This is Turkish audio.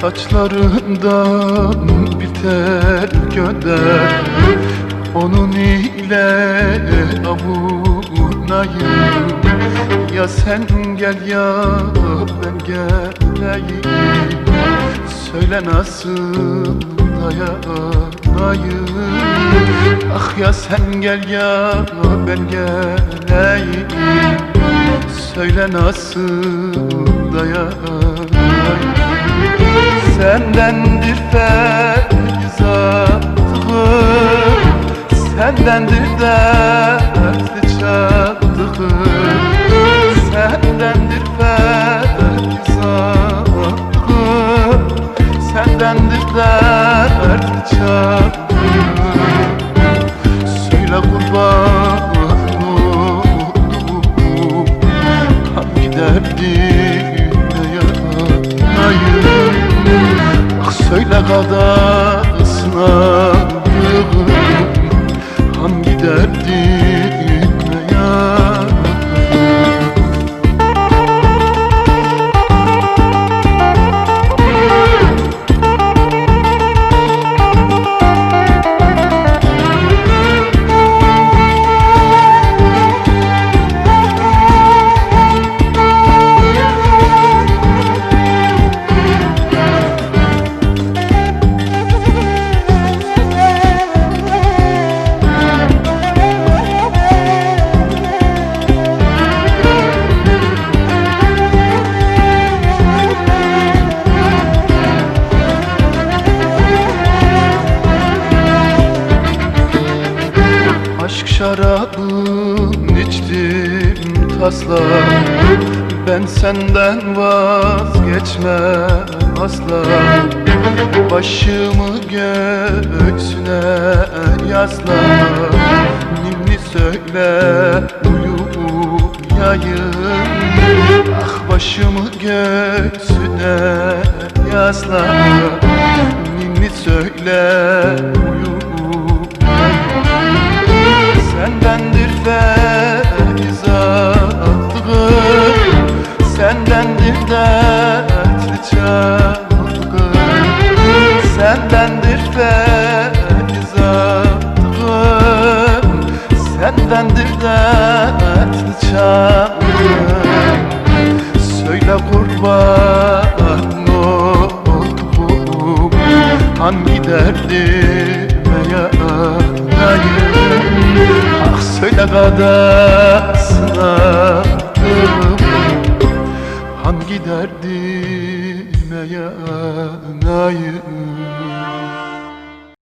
Saçlarından biter gönder Onun ile avunayım. Ya sen gel ya ben geleyim. Söyle nasıl dayanayım. Ah ya sen gel ya ben geleyim. Söyle nasıl Sendendir dertli çaldığım Sendendir feyz aldığım Sendendir dertli çaldığım Söyle kurban Hangi derdime yanayım. Ah söyle kadar ısınarım Hangi şarabın içtim tasla Ben senden vazgeçmem asla. Başımı göğsüne yasla. Ninni söyle uyuyayım. Ah başımı göğsüne yasla. Ninni söyle uyuyayım Dertli çaldığım Söyle kurban oldum. Hangi derdime yanayım Ah söyle kadar sınavdım Hangi derdime yanayım